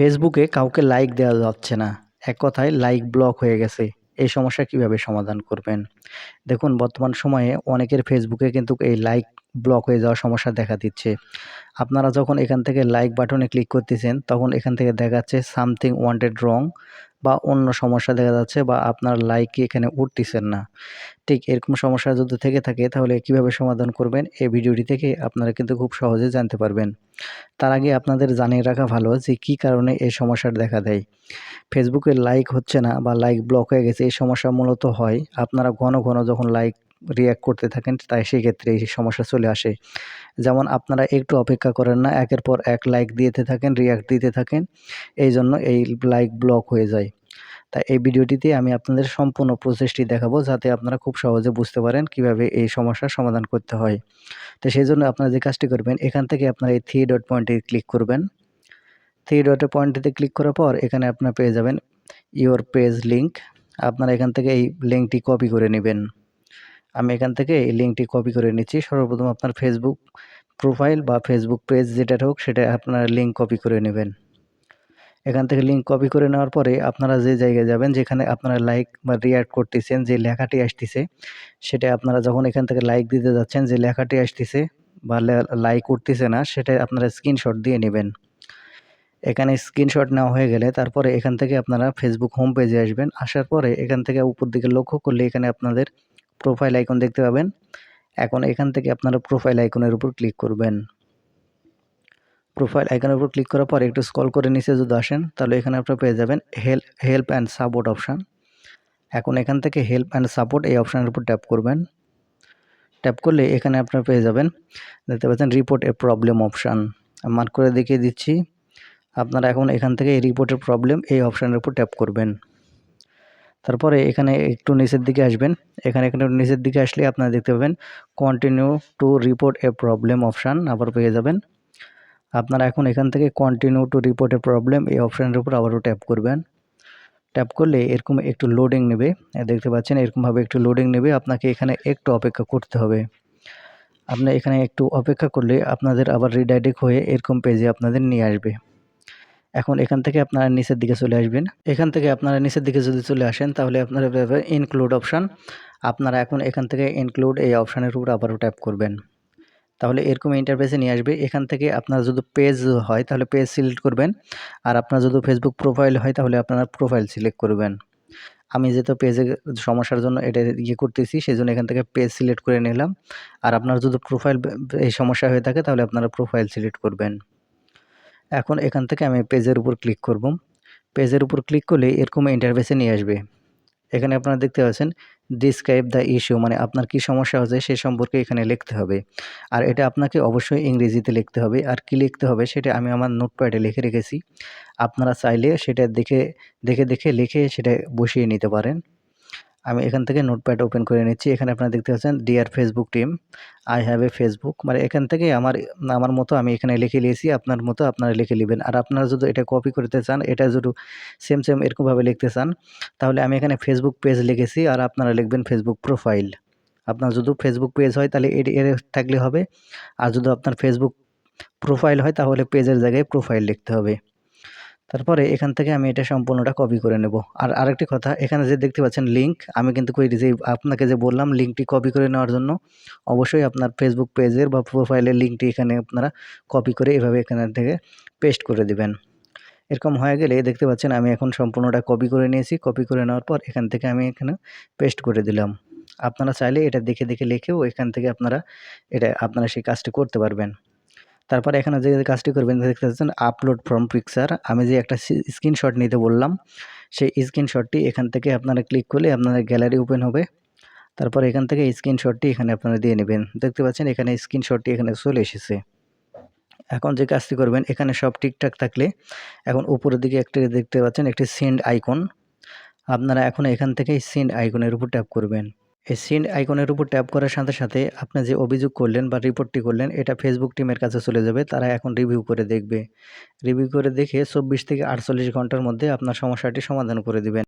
ফেসবুকে কাউকে লাইক দেওয়া যাচ্ছে না। এক কথায় লাইক ব্লক হয়ে গেছে। এই সমস্যা কীভাবে সমাধান করবেন? দেখুন, বর্তমান সময়ে অনেকের ফেসবুকে কিন্তু এই লাইক ব্লক হয়ে যাওয়ার সমস্যা দেখা দিচ্ছে। আপনারা যখন এখান থেকে লাইক বাটনে ক্লিক করতেছেন, তখন এখান থেকে দেখাচ্ছে সামথিং ওয়ান্টেড রং বা অন্য সমস্যা দেখা যাচ্ছে বা আপনার লাইক এখানে উঠতেছেন না। ঠিক এরকম সমস্যা যদি থেকে থাকে তাহলে কীভাবে সমাধান করবেন? এই ভিডিওটি থেকে আপনারা কিন্তু খুব সহজে জানতে পারবেন। তার আগে আপনাদের জানিয়ে রাখা ভালো যে কি কারণে এই সমস্যার দেখা দেয়। ফেসবুকে লাইক হচ্ছে না বা লাইক ব্লক হয়ে গেছে, এই সমস্যা মূলত হয়। আপনারা ঘন ঘন যখন লাইক রিয়্যাক্ট করতে থাকেন, তাই সেক্ষেত্রে এই সমস্যা চলে আসে। যেমন আপনারা একটু অপেক্ষা করেন না, একের পর এক লাইক দিতে থাকেন রিয়্যাক্ট দিতে থাকেন এই জন্য এই লাইক ব্লক হয়ে যায়। তাই এই ভিডিওটিতে আমি আপনাদের সম্পূর্ণ প্রসেসটি দেখাবো, যাতে আপনারা খুব সহজে বুঝতে পারেন কীভাবে এই সমস্যার সমাধান করতে হয়। তো সেই জন্য আপনারা যে কাজটি করবেন, এখান থেকে আপনারা এই থ্রি ডট পয়েন্টে ক্লিক করবেন। থ্রি ডট পয়েন্টটিতে ক্লিক করার পর এখানে আপনারা পেয়ে যাবেন ইওর পেজ লিঙ্ক আপনারা এখান থেকে এই লিঙ্কটি কপি করে নেবেন। আমি এখান থেকে এই লিঙ্কটি কপি করে নিচ্ছি। সর্বপ্রথম আপনার ফেসবুক প্রোফাইল বা ফেসবুক পেজ যেটা হোক, সেটা আপনারা লিঙ্ক কপি করে নেবেন। এখান থেকে লিঙ্ক কপি করে নেওয়ার পরে আপনারা যে জায়গায় যাবেন, যেখানে আপনারা লাইক বা রিয়াক্ট করতেছেন, যে লেখাটি আসতেছে, সেটা আপনারা যখন এখান থেকে লাইক দিতে যাচ্ছেন, যে লেখাটি আসতেছে বা লাইক উঠতেছে না, সেটা আপনারা স্ক্রিনশট দিয়ে নেবেন। এখানে স্ক্রিনশট নেওয়া হয়ে গেলে তারপরে এখান থেকে আপনারা ফেসবুক হোম পেজে আসবেন। আসার পরে এখান থেকে উপর দিকে লক্ষ্য করলে এখানে আপনাদের প্রোফাইল আইকন দেখতে পাবেন। এখন এখান থেকে আপনারা প্রোফাইল আইকনের উপর ক্লিক করবেন। প্রোফাইল আইকনের উপর ক্লিক করার পর একটু স্কল করে নিচে যদি আসেন, তাহলে এখানে আপনারা পেয়ে যাবেন help help and support option এখন এখান থেকে হেল্প অ্যান্ড সাপোর্ট এই অপশানের উপর ট্যাপ করবেন। ট্যাপ করলে এখানে আপনারা পেয়ে যাবেন, দেখতে পাচ্ছেন report a problem option mark করে দেখিয়ে দিচ্ছি, আপনারা এখন এখান থেকে এই রিপোর্টের প্রবলেম এই অপশানের উপর ট্যাপ করবেন। তারপরে এখানে একটু নিচের দিকে আসবেন। এখানে এখানে নিচের দিকে আসলে আপনারা দেখতে পাবেন continue to report a problem option আবার পেয়ে যাবেন। আপনারা এখন এখান থেকে continue to report a problem এই অপশানের উপর আবারও ট্যাপ করবেন। ট্যাপ করলে এরকম একটু লোডিং নেবে। দেখতে পাচ্ছেন এরকমভাবে একটু লোডিং নেবে। আপনাকে এখানে একটু অপেক্ষা করতে হবে। আপনি এখানে একটু অপেক্ষা করলে আপনাদের আবার রিডাইরেক্ট হয়ে এরকম পেজে আপনাদের নিয়ে আসবে। এখন এখান থেকে আপনারা নিচের দিকে চলে আসবেন। এখান থেকে আপনারা নিচের দিকে যদি চলে আসেন, তাহলে আপনারা ইনক্লুড অপশান আপনারা এখন এখান থেকে ইনক্লুড এই অপশানের উপর আবারও ট্যাপ করবেন। তাহলে এরকম ইন্টারফেসে নিয়ে আসবে। এখান থেকে আপনার যদি পেজ হয়, তাহলে পেজ সিলেক্ট করবেন। আর আপনার যদি ফেসবুক প্রোফাইল হয়, তাহলে আপনার প্রোফাইল সিলেক্ট করবেন। আমি যেহেতু পেজে সমস্যার জন্য এটা ইয়ে করতেছি সেই জন্য এখান থেকে পেজ সিলেক্ট করে নিলাম। আর আপনার যদি প্রোফাইল এই সমস্যা হয়ে থাকে, তাহলে আপনারা প্রোফাইল সিলেক্ট করবেন। এখন এখান থেকে আমি পেজের উপর ক্লিক করব। পেজের উপর ক্লিক করলে এরকম ইন্টারভেসে নিয়ে আসবে। এখানে আপনারা দেখতে পাচ্ছেন ডিসক্রাইব দ্য ইস্যু মানে আপনার কি সমস্যা হচ্ছে সে সম্পর্কে এখানে লিখতে হবে। আর এটা আপনাকে অবশ্যই ইংরেজিতে লিখতে হবে। আর কি লিখতে হবে সেটা আমি আমার নোটপ্যাডে লিখে রেখেছি। আপনারা চাইলে সেটা দেখে দেখে দেখে, লিখে সেটা বসিয়ে নিতে পারেন। আমি এখান থেকে নোটপ্যাড ওপেন করে নিচ্ছি। এখানে আপনারা দেখতে পাচ্ছেন dear Facebook team I have a Facebook মানে এখান থেকে আমার আমার মতো আমি এখানে লিখে নিয়েছি, আপনার মতো আপনারা লিখে নেবেন। আর আপনারা যদি এটা কপি করতে চান, এটা যদি সেম সেম এরকমভাবে লিখতে চান, তাহলে আমি এখানে ফেসবুক পেজ লিখেছি আর আপনারা লিখবেন ফেসবুক প্রোফাইল আপনার যদি ফেসবুক পেজ হয়, তাহলে এর থাকলে হবে। আর যদি আপনার ফেসবুক প্রোফাইল হয়, তাহলে পেজের জায়গায় প্রোফাইল লিখতে হবে। তারপরে এখান থেকে আমি এটা সম্পূর্ণটা কপি করে নেব। আর আরেকটি কথা, এখানে যে দেখতে পাচ্ছেন লিঙ্ক আমি কিন্তু কই যে আপনাকে যে বললাম লিঙ্কটি কপি করে নেওয়ার জন্য, অবশ্যই আপনার ফেসবুক পেজের বা প্রোফাইলের লিঙ্কটি এখানে আপনারা কপি করে এভাবে এখানে থেকে পেস্ট করে দিবেন। এরকম হয়ে গেলে দেখতে পাচ্ছেন আমি এখন সম্পূর্ণটা কপি করে নিয়েছি। কপি করে নেওয়ার পর এখান থেকে আমি এখানে পেস্ট করে দিলাম। আপনারা চাইলে এটা দেখে দেখে লিখেও এখান থেকে আপনারা, এটা আপনারা সেই কাজটি করতে পারবেন। তারপর এখানে যে কাজটি করবেন দেখতে পাচ্ছেন আপলোড ফ্রম পিকচার আমি যে একটা স্ক্রিনশট নিতে বললাম, সেই স্ক্রিনশটটি এখান থেকে আপনারা ক্লিক করলে আপনাদের গ্যালারি ওপেন হবে। তারপর এখান থেকে স্ক্রিনশটটি এখানে আপনারা দিয়ে নেবেন। দেখতে পাচ্ছেন এখানে স্ক্রিনশটটি এখানে চলে এসেছে। এখন যে কাজটি করবেন, এখানে সব ঠিকঠাক থাকলে এখন উপরের দিকে একটি দেখতে পাচ্ছেন একটি সেন্ড আইকন আপনারা এখন এখান থেকে সেন্ড আইকনের উপর ট্যাপ করবেন। এই সিন আইকনের উপর ট্যাপ করার সাথে সাথে আপনি যে অভিযোগ করলেন বা রিপোর্টটি করলেন, এটা ফেসবুক টিমের কাছে চলে যাবে, তারা এখন রিভিউ করে দেখবে। রিভিউ করে দেখে চব্বিশ থেকে আটচল্লিশ ঘণ্টার মধ্যে আপনার সমস্যাটি সমাধান করে দিবেন।